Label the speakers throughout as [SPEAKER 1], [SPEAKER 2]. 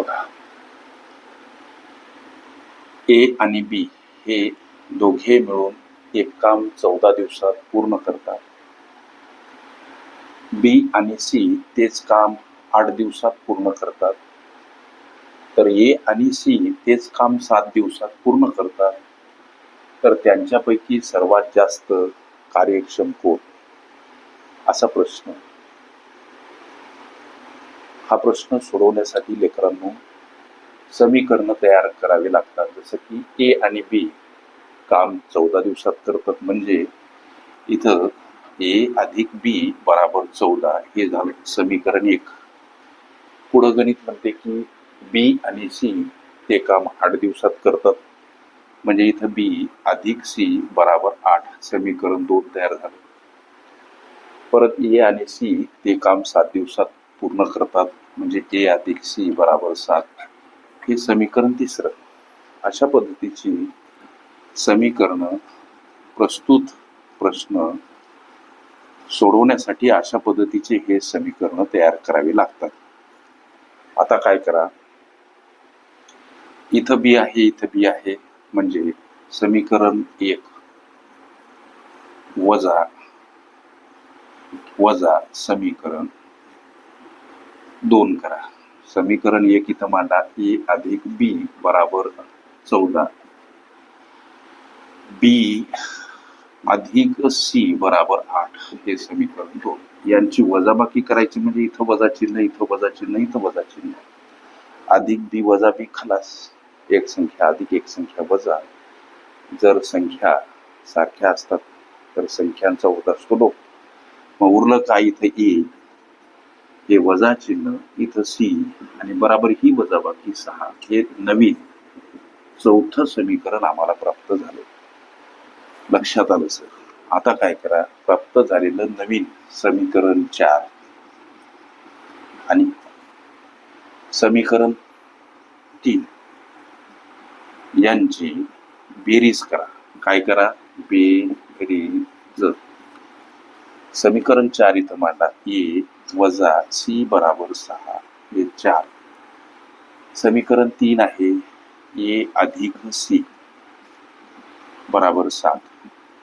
[SPEAKER 1] बघा. ए आणि बी हे दोघे मिळून एक काम चौदा दिवसात पूर्ण करतात. बी आणि सी तेच काम आठ दिवसात पूर्ण करतात. तर ए आणि सी तेच काम सात दिवसात पूर्ण करतात. तर त्यांच्यापैकी सर्वात जास्त कार्यक्षम कोण? असा प्रश्न. हा प्रश्न सोडवण्यासाठी लेकरांनो समीकरणं तयार करावे लागतात. जसं की ए आणि बी काम चौदा दिवसात करतात. म्हणजे इथं ए अधिक बी बराबर चौदा हे झालं समीकरण एक. पुढं गणित म्हणते की बी आणि सी ते काम आठ दिवसात करतात. म्हणजे इथं बी अधिक सी बराबर आठ समीकरण दोन तयार झालं. परत ए आणि सी ते काम सात दिवसात पूर्ण करतात. म्हणजे ए अधिक सी बराबर सात. हे समीकरण तिसरं. अशा पद्धतीची समीकरणं प्रस्तुत प्रश्न सोडवण्यासाठी अशा पद्धतीचे हे समीकरण तयार करावे लागतात. आता काय करा? इथं बी आहे इथं बी आहे. म्हणजे समीकरण एक. वजा वजा समीकरण दोन करा. समीकरण एक इथं मांडा. ए अधिक बी बराबर चौदा. बी अधिक सी बराबर आठ. हे समीकरण दोन. यांची वजाबाकी करायची म्हणजे इथं वजा चिन्ह इथं वजा चिन्ह इथं वजा चिन्ह. अधिक बी वजा बी खलास. एक संख्या अधिक एक संख्या वजा. जर संख्या सारख्या असतात तर संख्यांचा होत असतो लोक मग उरलं काय इथं ए? हे वजा चिन्ह इथं सी आणि बराबर ही वजाबाकी सहा हे नवीन चौथं समीकरण आम्हाला प्राप्त झालं. लक्षात आलं सर. आता काय करा प्राप्त झालेलं नवीन समीकरण चार आणि समीकरण तीन यांची बेरीज करा. काय करा? बेरीज. समीकरण चार इथं मांडा. ए वजा सी बराबर सहा. हे चार. समीकरण तीन आहे. ए अधिक सी बराबर सात.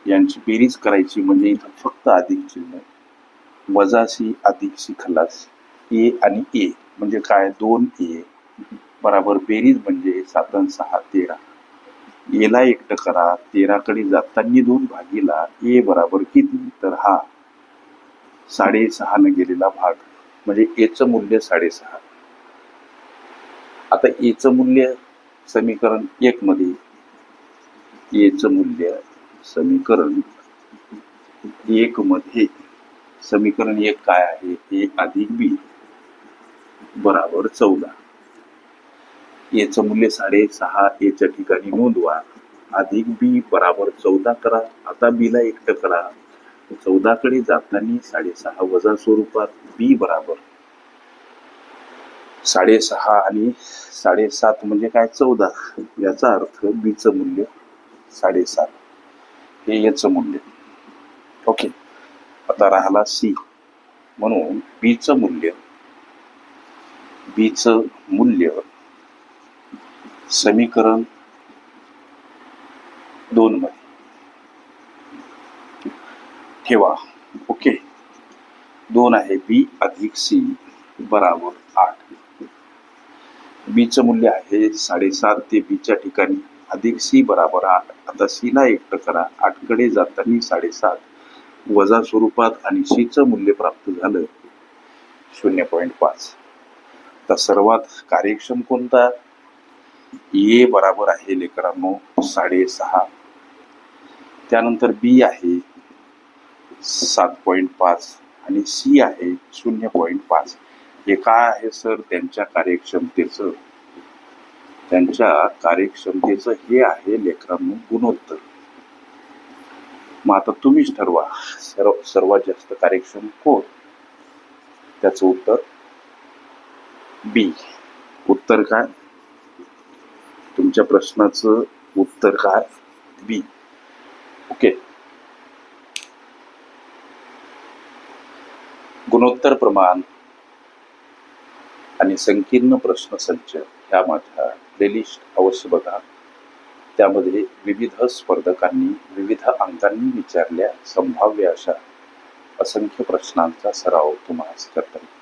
[SPEAKER 1] यांची बेरीज करायची म्हणजे इथं फक्त अधिक चिन्ह वजा सी अधिक सी खलास. ए आणि ए म्हणजे काय? दोन ए बराबर बेरीज म्हणजे सात आणि सहा तेरा. एला एकटं करा. तेराकडे जाताना दोन भागीला ए बराबर किती? तर हा साडेसहानं गेलेला भाग म्हणजे एचं मूल्य साडेसहा. आता एचं मूल्य समीकरण एक मध्ये एचं मूल्य समीकरण एक मध्ये समीकरण एक काय आहे? ए अधिक बी बराबर चौदा. एचं मूल्य साडेसहा एच्या ठिकाणी नोंदवा. अधिक बी बराबर चौदा करा. आता बीला एकटं करा. चौदाकडे जाताना साडेसहा वजा स्वरूपात बी बराबर. साडेसहा आणि साडेसात म्हणजे काय चौदा? याचा अर्थ बीचं मूल्य साडेसात. हे याचं मूल्य. ओके आता राहिला सी म्हणून बीचं मूल्य बीचं मूल्य समीकरण दोन मध्ये. ठेवा. ओके? दोन आहे बी अधिक सी बराबर आठ. बीचं मूल्य आहे साडेसात ते बीच्या ठिकाणी. अधिक सी बराबर आठ. आता सीला एकटं करा. आठकडे जाताना साडेसात. वजा स्वरूपात आणि सीचं मूल्य प्राप्त झालं शून्य पॉईंट पाच. तर सर्वात कार्यक्षम कोणता? ए बराबर आहे लेकरांनो साडेसहा. त्यानंतर बी आहे सात पॉईंट पाच आणि सी आहे शून्य पॉईंट पाच. हे काय आहे सर? त्यांच्या कार्यक्षमतेचं. त्यांच्या कार्यक्षमतेचं हे आहे लेकरांनो गुणोत्तर. मग आता तुम्हीच ठरवा सर्व सर्वात जास्त कार्यक्षम कोण? त्याचं उत्तर बी उत्तर काय? तुमच्या प्रश्नाचं उत्तर काय? बी ओके गुणोत्तर प्रमाण आणि संकीर्ण प्रश्नसंच ह्या माझ्या प्लेलिस्ट अवश्य बघा. त्यामध्ये विविध स्पर्धकांनी विविध अंकांनी विचारल्या संभाव्य अशा असंख्य प्रश्नांचा सराव तुम्हाला करता येईल.